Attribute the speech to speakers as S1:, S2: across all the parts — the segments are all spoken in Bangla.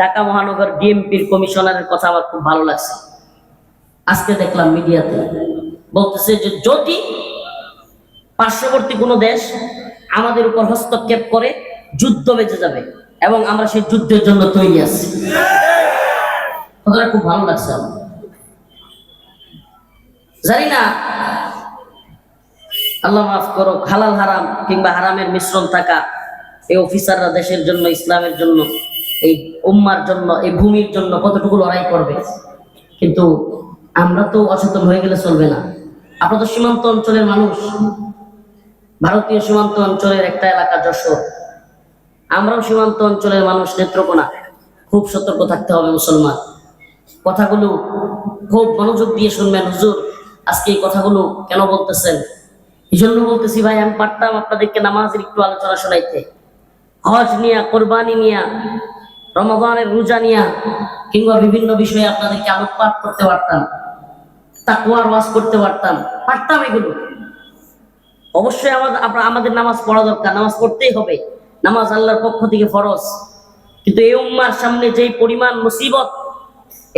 S1: ঢাকা মহানগর ডিএমপির কমিশনারের কথা আমার খুব ভালো লাগছে। আজকে দেখলাম মিডিয়াতে বলতেছে যে যদি পার্শ্ববর্তী কোনো দেশ আমাদের উপর হস্তক্ষেপ করে, যুদ্ধ বেঁচে যাবে এবং আমরা সেই যুদ্ধের জন্য তৈরি আছি। কথাটা খুব ভালো লাগছে আমার। জানি না, আল্লাহ মাফ করো হালাল হারাম কিংবা হারামের মিশ্রণ থাকা এই অফিসাররা দেশের জন্য, ইসলামের জন্য এই উম্মার জন্য, এই ভূমির জন্য কতটুকু লড়াই করবে? কিন্তু আমরা তো অচেতন হয়ে গেলে চলবে না। আপনারা তো সীমান্ত অঞ্চলের মানুষ। ভারতীয় সীমান্ত অঞ্চলের একটা এলাকা যশোর। আমরাও সীমান্ত অঞ্চলের মানুষ, নেত্রকোনা। খুব সতর্ক থাকতে হবে মুসলমান। কথাগুলো খুব মনোযোগ দিয়ে শুনবেন, হুজুর। আজকে এই কথাগুলো কেন বলতেছেন? এই জন্য বলতেছি ভাই, আমি পারতাম আপনাদেরকে নামাজের একটু আলোচনা শোনাইতে। হজ নিয়া, কোরবানি নিয়া রমাদানের রোজা নিয়া কিংবা বিভিন্ন বিষয়ে আপনাদেরকে আলোকপাত করতে পারতাম তাকুয়ার ওয়াজ করতে পারতাম পারতাম এগুলো। অবশ্যই আমাদের আমাদের নামাজ পড়া দরকার, নামাজ পড়তেই হবে। নামাজ আল্লাহর পক্ষ থেকে ফরজ। কিন্তু এই উম্মার সামনে যেই পরিমাণ মুসিবত,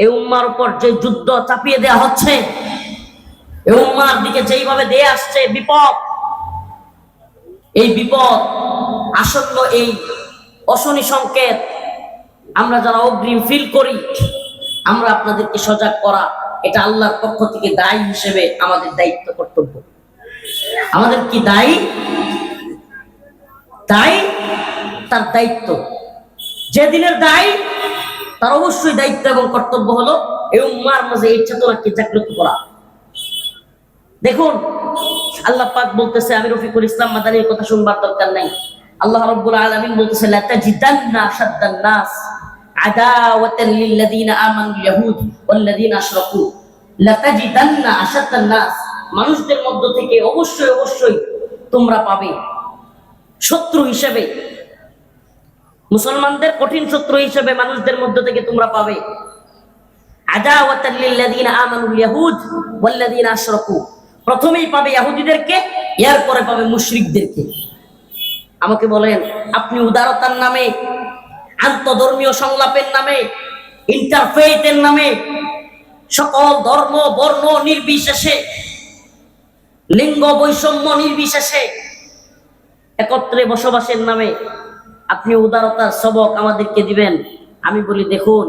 S1: এই উম্মার উপর যে যুদ্ধ চাপিয়ে দেয়া হচ্ছে, এই উম্মার দিকে যেইভাবে দিয়ে আসছে, বিপদ। এই বিপদ আসন্ন এই অশনি সংকেত আমরা যারা অগ্রিম ফিল করি, আমরা আপনাদেরকে সজাগ করা, এটা আল্লাহর পক্ষ থেকে দায়ী হিসেবে আমাদের দায়িত্ব কর্তব্য। আমাদের কি দায়ী? দায়ী তার দায়িত্ব। যে দিনের দায়ী, তার অবশ্যই দায়িত্ব এবং কর্তব্য হলো এই উম্মার মাঝে এই চেতনাকে জাগ্রত করা। দেখুন, আল্লাহ পাক বলতেছে, আমি রফিকুল ইসলাম মাদানির কথা শুনবার দরকার নাই। আল্লাহ রাব্বুল আলামিন বলতেছে, লা তাজিদান্না আশাদ্দান নাস। মানুষদের মধ্য থেকে অবশ্যই অবশ্যই তোমরা পাবে শত্রু হিসেবে। মুসলমানদের কঠিন শত্রু হিসেবে মানুষদের মধ্য থেকে তোমরা পাবে। প্রথমেই পাবে ইহুদিদেরকে এরপরে পাবে মুশরিকদেরকে। আমাকে বলেন, আপনি উদারতার নামে আন্তধর্মীয় সংলাপের নামে ইন্টারফেইথের নামে, সকল ধর্ম, বর্ণ নির্বিশেষে, লিঙ্গ বৈষম্য নির্বিশেষে একত্রে বসবাসের নামে আপনি উদারতার সবক আমাদেরকে দিবেন। আমি বলি, দেখুন,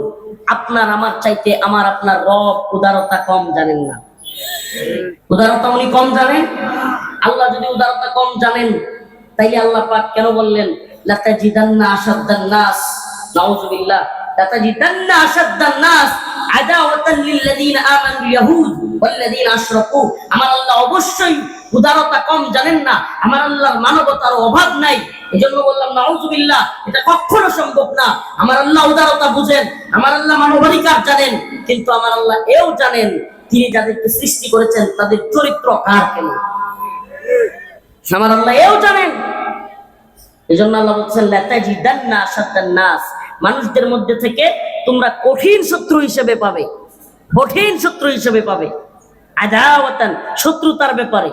S1: আপনার আমার চাইতে আমার আপনার রব উদারতা কম জানেন না। উদারতা উনি কম জানেন? আল্লাহ যদি উদারতা কম জানেন তাই আল্লাহ পাক কেন বললেন, লাতাজিদান্না আশাদ্দান নাস? আমার আল্লাহ উদারতা কম জানেন না, আমার মানবতার অভাব নাই। এজন্য বললাম, নাউজুবিল্লাহ, এটা সম্ভব না। আমার আল্লাহ উদারতা বুঝেন, আমার আল্লাহ মানবাধিকার জানেন, কিন্তু আমার আল্লাহ এও জানেন, তিনি যাদেরকে সৃষ্টি করেছেন, তাদের চরিত্র কার কেন? আমার আল্লাহ এও জানেন। এই জন্য আল্লাহ বলছেন, লাতাজিদান্না আশাদ্দান নাস মানুষদের মধ্যে থেকে তোমরা কঠিন শত্রু হিসেবে পাবে। কঠিন শত্রু হিসেবে পাবে। আদাওয়াতান শত্রুতার ব্যাপারে।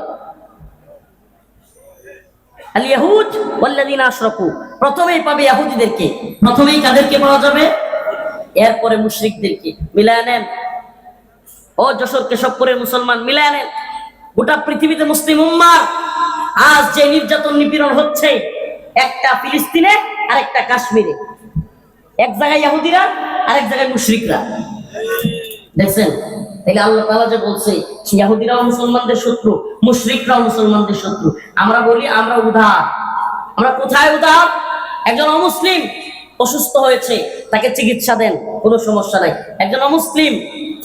S1: আল ইয়াহুদ ওয়াল্লাযিনা আশরাকু। প্রথমেই পাবে ইহুদিদেরকে প্রথমেই কাদেরকে পাওয়া যাবে? এরপরে মুশরিকদেরকে। মিলায় নেন। ও যশোর কেশবপুরের মুসলমান, মিলায় নেন। গোটা পৃথিবীতে মুসলিম উম্মার। আজ যে নির্যাতন নিপীড়ন হচ্ছে, একটা ফিলিস্তিনে আর একটা কাশ্মীরে। এক জায়গায় ইহুদিরা, আরেক জায়গায় মুশরিকরা। দেখছেন? তাহলে আল্লাহ তাআলা যে বলছে, ইহুদিরাও মুসলমানদের শত্রু, মুশরিকরাও মুসলমানদের শত্রু। আমরা বলি, আমরা উদার। আমরা কোথায় উদার? একজন অমুসলিম অসুস্থ হয়েছে, তাকে চিকিৎসা দেন, কোনো সমস্যা নাই। একজন অমুসলিম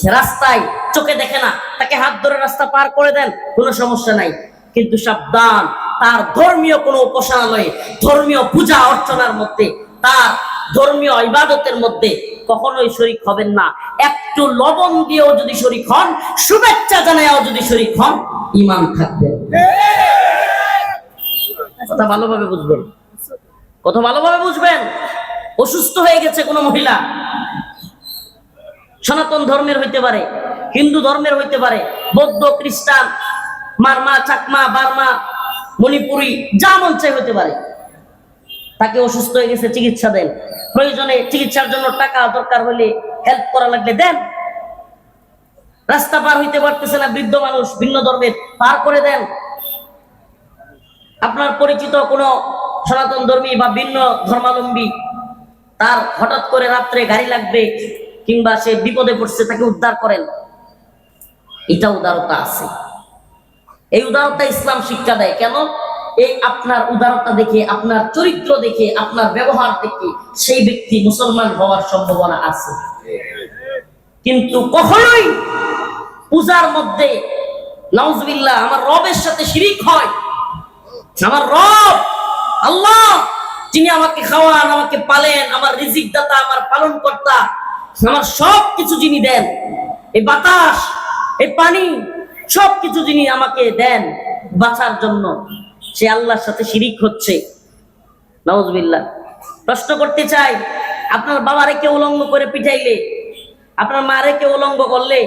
S1: রাস্তায় চোখে দেখে না, তাকে হাত ধরে রাস্তা পার করে দেন, কোনো সমস্যা নাই। কিন্তু সাবধান, তার ধর্মীয় কোনো উপাসনালয়ে, ধর্মীয় পূজা অর্চনার মধ্যে তার ধর্মীয় ইবাদতের মধ্যে কখনোই শরিক হবেন না। একটু লবণ দিয়েও যদি শরিক হন, শুভেচ্ছা জানায়ও যদি শরিক হন ইমান থাকবেন কথা ভালোভাবে বুঝবেন। কত ভালোভাবে বুঝবেন। অসুস্থ হয়ে গেছে কোনো মহিলা। সনাতন ধর্মের হইতে পারে, হিন্দু ধর্মের হইতে পারে, বৌদ্ধ, খ্রিস্টান, মারমা, চাকমা, বার্মা, মণিপুরি, যা চাই হইতে পারে। তাকে অসুস্থ হয়ে গেছে, চিকিৎসা দেন। প্রয়োজনে চিকিৎসার জন্য টাকা দরকার হলে হেল্প করা লাগলে দেন। রাস্তা পার হইতে পারতেছে না, বৃদ্ধ মানুষ ভিন্ন ধর্মের, পার করে দেন। আপনার পরিচিত কোনো সনাতন ধর্মী বা ভিন্ন ধর্মাবলম্বী, তার হঠাৎ করে রাত্রে গাড়ি লাগবে কিংবা সে বিপদে পড়ছে, তাকে উদ্ধার করেন। এটা উদারতা আছে। এই উদারতা ইসলাম শিক্ষা দেয়। কেন? এই আপনার উদারতা দেখে, আপনার চরিত্র দেখে, আপনার ব্যবহার দেখে সেই ব্যক্তি মুসলমান হওয়ার সম্ভাবনা আছে। কিন্তু কখনোই পূজার মধ্যে, নাউজবিল্লাহ, আমার রবের সাথে শিরিক হয়। আমার রব, আল্লাহ, যিনি আমাকে খাওয়ান, আমাকে পালেন, আমার রিজিক দাতা আমার পালন কর্তা আমার সব কিছু যিনি দেন, এই বাতাস, এই পানি সব কিছু যিনি আমাকে দেন বাঁচার জন্য। সে আল্লাহর সাথে শিরিক হচ্ছে। নওয়াজবিল্লাহ প্রশ্ন করতে চাই, আপনার বাবারে কেউ উলঙ্গ করে পিঠাইলে আপনার মারে কেউ উলঙ্গ করলে,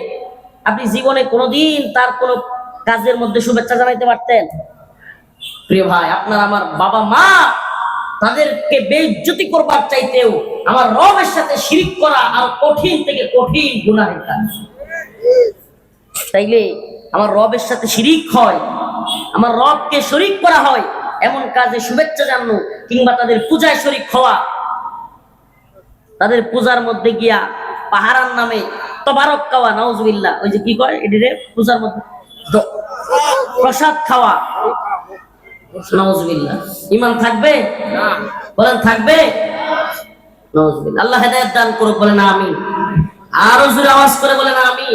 S1: আপনি জীবনে কোনোদিন তার কোনো কাজের মধ্যে শুভেচ্ছা জানাইতে পারতেন? প্রিয় ভাই, আপনার আমার বাবা মা তাদেরকে বেইজ্জতি করবার চাইতেও আমার রবের সাথে শিরিক করা আর কঠিন থেকে কঠিন গুনাহের কাজ। তাইলে আমার রবের সাথে শিরিক হয়। আমার রবকে শরিক করা হয়, এমন কাজে শুভেচ্ছা জানানো, কিংবা তাদের পূজায় শরিক হওয়া। তাদের পূজার মধ্যে গিয়া পাহারার নামে তবারক খাওয়া, নাউজুবিল্লাহ। ওই যে কি কয় এটিরে পূজার মধ্যে প্রসাদ খাওয়া। নওয়াজবিল্লাহ ইমান থাকবে? বলেন, থাকবে? আল্লাহ হেদায়েত দান করুক, বলেন আমি আরও জোরে আওয়াজ করে বলেন আমি